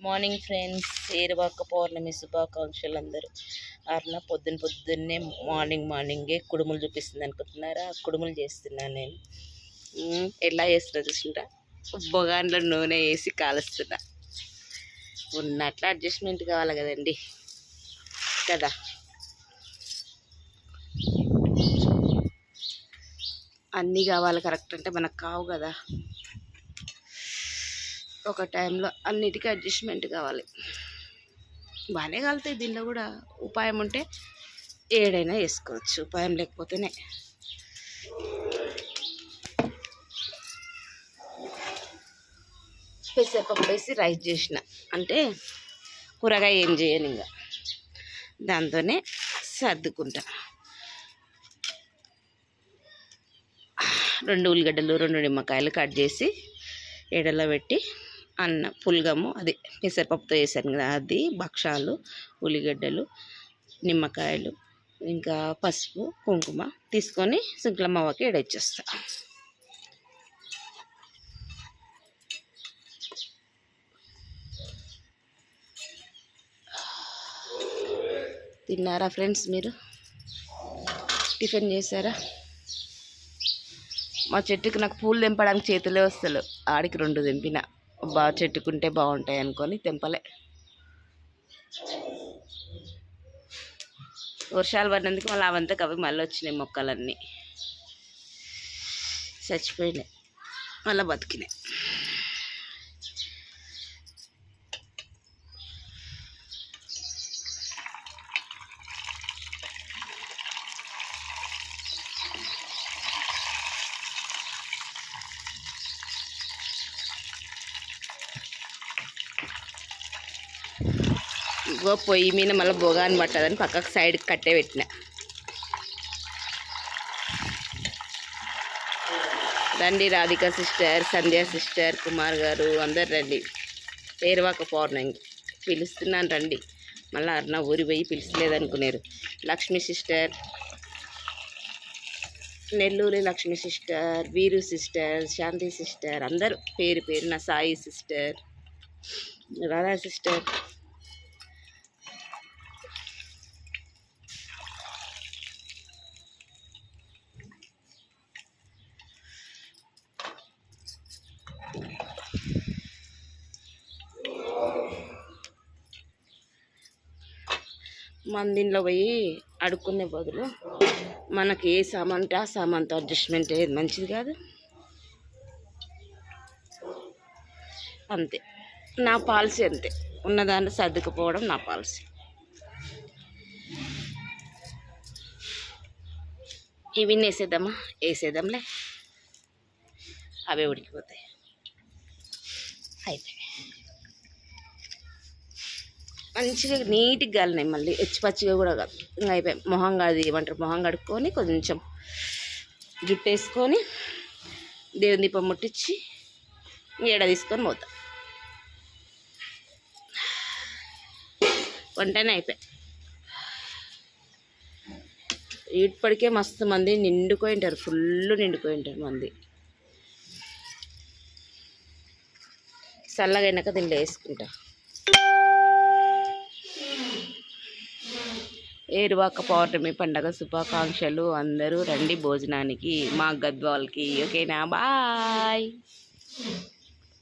Morning friends ఏరువాక పౌర్ణమి శుభాకాంక్షలు అందరూ అరుణ పొద్దున్న పొద్దున్నే మార్నింగ్ మార్నింగే కుడుములు చూపిస్తుంది అనుకుంటున్నారా? ఆ కుడుములు చేస్తున్నాను నేను. ఎలా చేస్తున్నా చూసింటా బొగాన్లో నూనె వేసి కాలుస్తున్నా. ఉన్నట్ల అడ్జస్ట్మెంట్ కావాలి కదండి. కదా? అన్నీ కావాలి కరెక్ట్ అంటే మనకు కావు కదా. ఒక టైంలో అన్నిటికీ అడ్జస్ట్మెంట్ కావాలి. బాగానే కలుతాయి దీనిలో కూడా ఉపాయం ఉంటే ఏడైనా వేసుకోవచ్చు ఉపాయం లేకపోతేనే. పెసరపప్పు వేసి రైస్ చేసిన. అంటే కూరగాయ ఏం చేయను ఇంకా దాంతోనే సర్దుకుంటా. రెండు ఉల్లిగడ్డలు రెండు నిమ్మకాయలు కట్ చేసి ఎడలో పెట్టి అన్న పులగము అది పెసరపప్పుతో వేసాను కదా అది భక్షాలు ఉల్లిగడ్డలు నిమ్మకాయలు ఇంకా పసుపు కుంకుమ తీసుకొని శుక్లమ్మవ్వకి ఎడొచ్చేస్తా తిన్నారా ఫ్రెండ్స్ మీరు? టిఫిన్ చేశారా? మా చెట్టుకి నాకు పూలు తెంపడానికి చేతులే వస్తలు ఆడికి రెండు తెంపిన. బాగా చెట్టుకుంటే బాగుంటాయి అనుకొని తెంపలే. వర్షాలు పడినందుకు మళ్ళీ అవంతా కవి మళ్ళీ వచ్చినాయి మొక్కలన్నీ. చచ్చిపోయినాయి. మళ్ళీ బతికినాయి. ఇగో పొయ్యి మీద మళ్ళీ బొగాని పట్టదని పక్కకు సైడ్కి కట్టే పెట్టిన. రండి రాధిక సిస్టర్ సంధ్య సిస్టర్ కుమార్ గారు అందరు రండి. పేరువాక పౌర్ణమి. పిలుస్తున్నాను రండి. మళ్ళీ అర్ణ ఊరి పోయి పిలిచలేదనుకున్నారు Lakshmi sister Nelluri Lakshmi sister Veeru sister Shanti sister అందరూ పేరు పేరు నా సాయి సిస్టర్ రాధా సిస్టర్. మందిలో పోయి అడుక్కునే బదులు మనకి ఏ సామాన్ అంటే ఆ సామాన్తో అడ్జస్ట్మెంట్ అయ్యేది మంచిది కాదు. అంతే. నా పాలసీ అంతే. ఉన్నదాన్ని సర్దుకుపోవడం నా పాలసీ. ఇవి వేసేద్దామా? వేసేద్దాంలే. అవే ఉడికిపోతాయి. అయిపోయాయి. మంచిగా నీట్గా గాలినాయి మళ్ళీ. ఎచ్చి పచ్చిగా కూడా కాదు. ఇంకా అయిపోయాయి మొహం అది ఏమంటారు? మొహం కడుక్కొని కొంచెం జుట్టు వేసుకొని దేవుని దీపం ముట్టించి ఏడ తీసుకొని పోతా. వంటనే అయిపోయాయి ఇప్పటికే మస్తు మంది నిండుకొని ఉంటారు. ఫుల్ నిండుకొని ఉంటారు మంది. చల్లగా అయినాక దీనిలో వేసుకుంటా. ఏరువాక పౌర్ణమి పండగ శుభాకాంక్షలు. అందరూ రండి భోజనానికి మా గద్వాల్కి. ఓకేనా? బాయ్.